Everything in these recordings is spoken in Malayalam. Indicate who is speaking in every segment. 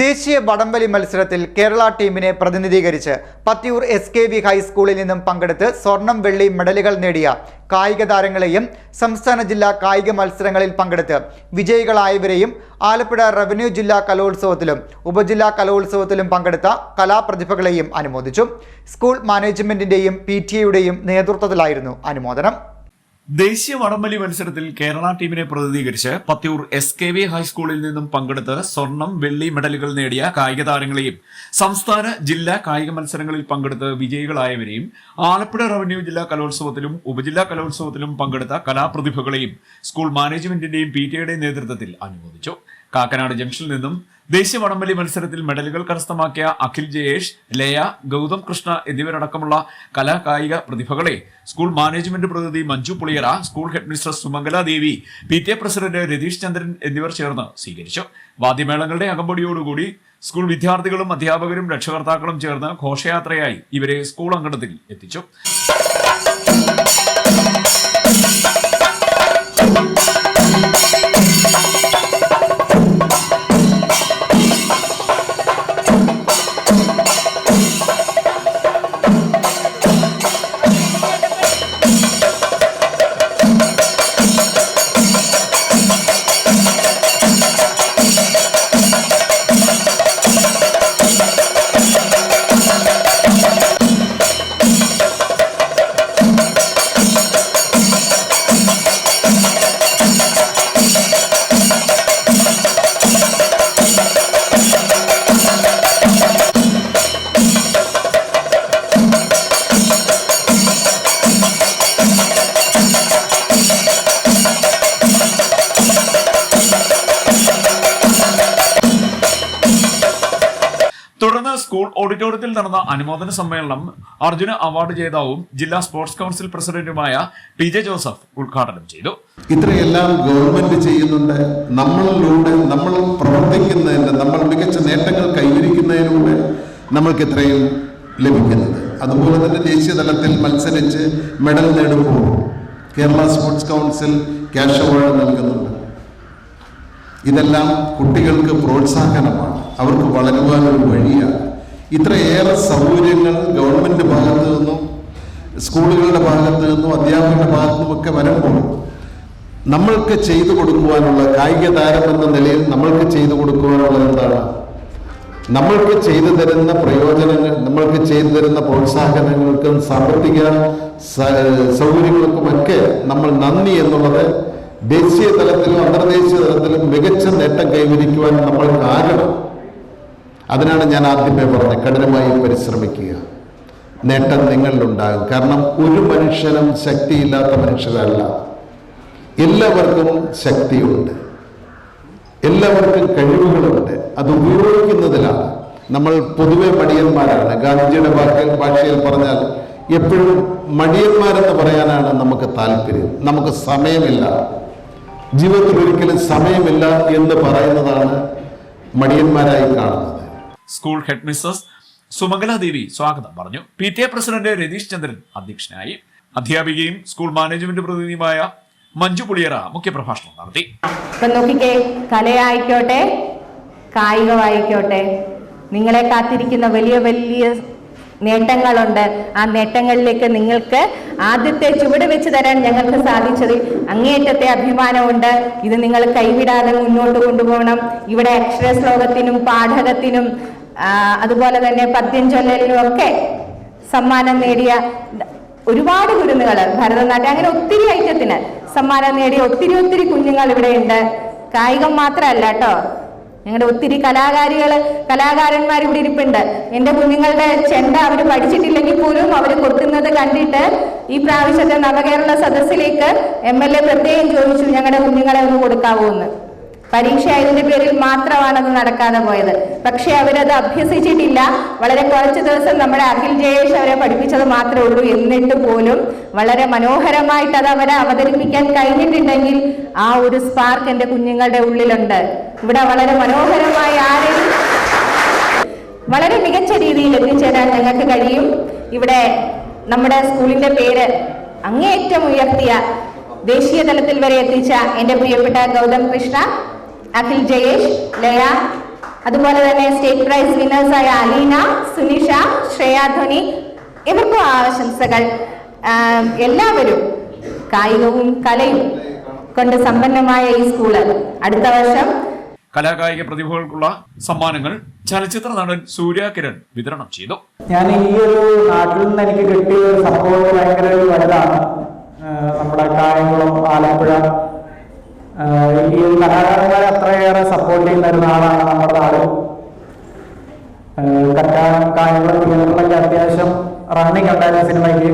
Speaker 1: ദേശീയ വടംവലി മത്സരത്തിൽ കേരള ടീമിനെ പ്രതിനിധീകരിച്ച് പത്തിയൂർ എസ് കെ വി ഹൈസ്കൂളിൽ നിന്നും പങ്കെടുത്ത് സ്വർണം വെള്ളി മെഡലുകൾ നേടിയ കായിക താരങ്ങളെയും സംസ്ഥാന ജില്ലാ കായിക മത്സരങ്ങളിൽ പങ്കെടുത്ത് വിജയികളായവരെയും ആലപ്പുഴ റവന്യൂ ജില്ലാ കലോത്സവത്തിലും ഉപജില്ലാ കലോത്സവത്തിലും പങ്കെടുത്ത കലാപ്രതിഭകളെയും അനുമോദിച്ചു. സ്കൂൾ മാനേജ്മെന്റിന്റെയും പി ടി എയുടെയും നേതൃത്വത്തിലായിരുന്നു അനുമോദനം.
Speaker 2: ദേശീയ വടംവലി മത്സരത്തിൽ കേരള ടീമിനെ പ്രതിനിധീകരിച്ച് പത്തിയൂർ എസ് കെ വി ഹൈസ്കൂളിൽ നിന്നും പങ്കെടുത്ത് സ്വർണം വെള്ളി മെഡലുകൾ നേടിയ കായിക താരങ്ങളെയും സംസ്ഥാന ജില്ലാ കായിക മത്സരങ്ങളിൽ പങ്കെടുത്ത് വിജയികളായവരെയും ആലപ്പുഴ റവന്യൂ ജില്ലാ കലോത്സവത്തിലും ഉപജില്ലാ കലോത്സവത്തിലും പങ്കെടുത്ത കലാപ്രതിഭകളെയും സ്കൂൾ മാനേജ്മെന്റിന്റെയും പി ടിയുടെയും നേതൃത്വത്തിൽ അനുമോദിച്ചു. കാക്കനാട് ജംഗ്ഷനിൽ നിന്നും ദേശീയ വടംവലി മത്സരത്തിൽ മെഡലുകൾ കരസ്ഥമാക്കിയ അഖിൽ ജയേഷ് ലയ ഗൗതം കൃഷ്ണ എന്നിവരടക്കമുള്ള കലാകായിക പ്രതിഭകളെ സ്കൂൾ മാനേജ്മെന്റ് പ്രതിനിധി Manju Puliyara school head mistress Sumangala Devi P T A president Ratheesh Chandran എന്നിവർ ചേർന്ന് സ്വീകരിച്ചു. വാദ്യമേളങ്ങളുടെ അകമ്പടിയോടുകൂടി സ്കൂൾ വിദ്യാർത്ഥികളും അധ്യാപകരും രക്ഷകർത്താക്കളും ചേർന്ന് ഘോഷയാത്രയായി ഇവരെ സ്കൂൾ അങ്കണത്തിൽ എത്തിച്ചു. സ്കൂൾ ഓഡിറ്റോറിയത്തിൽ നടന്ന അനുമോദന സമ്മേളനം അർജുന അവാർഡ് ജേതാവും ജില്ലാ സ്പോർട്സ് കൗൺസിൽ പ്രസിഡന്റുമായ പി ജെ ജോസഫ് ഉദ്ഘാടനം ചെയ്തു.
Speaker 3: ഇത്രയെല്ലാം ഗവൺമെന്റ് ചെയ്യുന്നുണ്ട്. നമ്മളിലൂടെ നമ്മൾ പ്രവർത്തിക്കുന്നതിന് നമ്മൾ മികച്ച നേട്ടങ്ങൾ കൈവരിക്കുന്നതിലൂടെ നമ്മൾക്ക് ഇത്രയും ലഭിക്കുന്നത്. അതുപോലെ തന്നെ ദേശീയ തലത്തിൽ മത്സരിച്ച് medal നേടുമ്പോൾ Kerala sports council cash award നൽകുന്നുണ്ട്. ഇതെല്ലാം കുട്ടികൾക്ക് പ്രോത്സാഹനമാണ്. അവർക്ക് വളരുവാനൊരു വഴിയാണ്. ഇത്രയേറെ സൗകര്യങ്ങൾ ഗവൺമെന്റ് ഭാഗത്തു നിന്നും സ്കൂളുകളുടെ ഭാഗത്തു നിന്നും അധ്യാപകരുടെ ഭാഗത്തു നിന്നുമൊക്കെ വരുമ്പോൾ നമ്മൾക്ക് ചെയ്തു കൊടുക്കുവാനുള്ള കായിക താരം എന്ന നിലയിൽ നമ്മൾക്ക് ചെയ്തു കൊടുക്കുവാനുള്ളത് എന്താണ്? നമ്മൾക്ക് ചെയ്തു തരുന്ന പ്രയോജനങ്ങൾ നമ്മൾക്ക് ചെയ്തു തരുന്ന പ്രോത്സാഹനങ്ങൾക്കും സാമ്പത്തിക സൗകര്യങ്ങൾക്കും സൗകര്യങ്ങൾക്കുമൊക്കെ നമ്മൾ നന്ദി എന്നുള്ളത് ദേശീയ തലത്തിലും അന്തർദേശീയ തലത്തിലും മികച്ച നേട്ടം കൈവരിക്കുവാൻ നമ്മൾക്കാകണം അതിനാണ് ഞാൻ ആദ്യമേ പറഞ്ഞത് കഠിനമായി പരിശ്രമിക്കുക. നേട്ടം നിങ്ങളിലുണ്ടാകും. കാരണം ഒരു മനുഷ്യനും ശക്തിയില്ലാത്ത മനുഷ്യരല്ല. എല്ലാവർക്കും ശക്തിയുണ്ട്. എല്ലാവർക്കും കഴിവുകളുണ്ട്. അത് ഉപയോഗിക്കുന്നതിലാണ്. നമ്മൾ പൊതുവെ മടിയന്മാരാണ്. ഗാന്ധിജിയുടെ വാക്കിൽ ഭാഷയിൽ പറഞ്ഞാൽ എപ്പോഴും മടിയന്മാരെന്ന് പറയാനാണ് നമുക്ക് താല്പര്യം. നമുക്ക് സമയമില്ല. ജീവിതത്തിൽ ഒരിക്കലും സമയമില്ല എന്ന് പറയുന്നതാണ് മടിയന്മാരായി കാണുന്നത്.
Speaker 2: School head Mrs Sumangala Devi സ്വാഗതം പറഞ്ഞു. P T A president Ratheesh Chandran അധ്യക്ഷനായി. അധ്യാപികയും സ്കൂൾ മാനേജ്മെന്റ് പ്രതിനിധിയുമായ മഞ്ജു പുളിയറ മുഖ്യപ്രഭാഷണം നടത്തി.
Speaker 4: കലയായിക്കോട്ടെ കായികമായിക്കോട്ടെ നിങ്ങളെ കാത്തിരിക്കുന്ന വലിയ വലിയ നേട്ടങ്ങളുണ്ട്. ആ നേട്ടങ്ങളിലേക്ക് നിങ്ങൾക്ക് ആദ്യത്തെ ചുവട് വെച്ച് തരാൻ ഞങ്ങൾക്ക് സാധിച്ചതിൽ അങ്ങേയറ്റത്തെ അഭിമാനമുണ്ട്. ഇത് നിങ്ങൾ കൈവിടാതെ മുന്നോട്ട് കൊണ്ടുപോകണം. ഇവിടെ അക്ഷര ശ്ലോകത്തിനും പാഠകത്തിനും അതുപോലെ തന്നെ പദ്യം ചൊല്ലലിനും ഒക്കെ സമ്മാനം നേടിയ ഒരുപാട് കുരുന്നുകൾ ഭരതനാട്യം അങ്ങനെ ഒത്തിരി ഐറ്റത്തിന് സമ്മാനം നേടിയ ഒത്തിരി ഒത്തിരി കുഞ്ഞുങ്ങൾ ഇവിടെ ഉണ്ട്. കായികം മാത്രമല്ല കേട്ടോ. ഞങ്ങളുടെ ഒത്തിരി കലാകാരികൾ കലാകാരന്മാർ ഇവിടെ ഇരിപ്പുണ്ട്. എന്റെ കുഞ്ഞുങ്ങളുടെ ചെണ്ട അവർ പഠിച്ചിട്ടില്ലെങ്കിൽ പോലും അവർ കൊട്ടുന്നത് കണ്ടിട്ട് ഈ പ്രാവശ്യത്തെ നവകേരള സദസ്സിലേക്ക് എം എൽ എ പ്രത്യേകം ചോദിച്ചു ഞങ്ങളുടെ കുഞ്ഞുങ്ങളെ ഒന്ന് കൊടുക്കാവൂ എന്ന് പരീക്ഷ ആയതിന്റെ പേരിൽ മാത്രമാണ് അത് നടക്കാതെ പോയത്. പക്ഷെ അവരത് അഭ്യസിച്ചിട്ടില്ല. വളരെ കുറച്ച് ദിവസം നമ്മുടെ അഖിൽ ജയേഷ് അവരെ പഠിപ്പിച്ചത് മാത്രമേ ഉള്ളൂ. എന്നിട്ട് പോലും വളരെ മനോഹരമായിട്ട് അത് അവരെ അവതരിപ്പിക്കാൻ കഴിഞ്ഞിട്ടുണ്ടെങ്കിൽ ആ ഒരു സ്പാർക്ക് എന്റെ കുഞ്ഞുങ്ങളുടെ ഉള്ളിലുണ്ട്. ഇവിടെ വളരെ മനോഹരമായി ആരെയും വളരെ മികച്ച രീതിയിൽ എത്തിച്ചേരാൻ ഞങ്ങൾക്ക് കഴിയും. ഇവിടെ നമ്മുടെ സ്കൂളിന്റെ പേര് അങ്ങേയറ്റം ഉയർത്തിയ ദേശീയ തലത്തിൽ വരെ എത്തിച്ച എന്റെ പ്രിയപ്പെട്ട ഗൗതം കൃഷ്ണ അഖിൽ ജയേഷ് ലയ അതുപോലെ തന്നെ സ്റ്റേറ്റ് പ്രൈസ് വിന്നേഴ്സായ അലീന സുനിഷ ശ്രേയാധ്വനി ഇവർക്കും ആശംസകൾ. എല്ലാവരും കായികവും കലയും കൊണ്ട് സമ്പന്നമായ ഈ സ്കൂൾ അടുത്ത വർഷം
Speaker 2: കലാകായിക പ്രതിഭകൾക്കുള്ള സമ്മാനങ്ങൾ ചലച്ചിത്ര നടൻ സൂര്യ കിരൺ വിതരണം ചെയ്തു.
Speaker 5: ഞാൻ ഈ ഒരു നാട്ടിൽ നിന്ന് എനിക്ക് കിട്ടിയ ഒരു സംഭവം ഭയങ്കര വലുതാണ്. നമ്മുടെ കായംകുളം ആലപ്പുഴ ഈ ഒരു കലാകാരന്മാരെ അത്രയേറെ സപ്പോർട്ട് ചെയ്യുന്ന ഒരു നാടാണ് നമ്മുടെ നാട്. ആഹ് കറ്റ കായംകുളം തിയേറ്ററിലൊക്കെ അത്യാവശ്യം റണ്ണിങ് ഉണ്ടായിരുന്ന സിനിമയ്ക്ക്.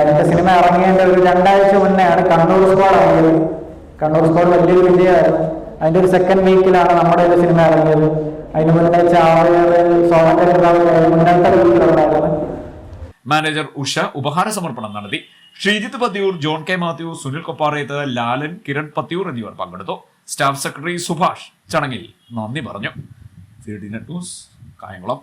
Speaker 5: എന്റെ സിനിമ ഇറങ്ങിയതിന്റെ ഒരു രണ്ടാഴ്ച മുന്നെയാണ് കണ്ണൂർ സ്ക്വാഡ് ഇറങ്ങിയത്. കണ്ണൂർ സ്ക്വാഡ് വലിയൊരു വിജയമായിരുന്നു. അതിന്റെ ഒരു സെക്കൻഡ് വീക്കിലാണ് നമ്മുടെ ഒരു സിനിമ ഇറങ്ങിയത്. അതിന് മുന്നേ ചാവറേറ് സോമന്റെ മുന്നേറ്റ വീക്കിലുണ്ടായിരുന്നു
Speaker 2: മാനേജർ ഉഷ ഉപഹാര സമർപ്പണം നടത്തി. Sreejith Pathiyoor John K Mathew Sunil Kopparayath Lalan Kiran Pathiyoor എന്നിവർ പങ്കെടുത്തു. സ്റ്റാഫ് സെക്രട്ടറി സുഭാഷ് ചടങ്ങിൽ നന്ദി പറഞ്ഞു. കായംകുളം.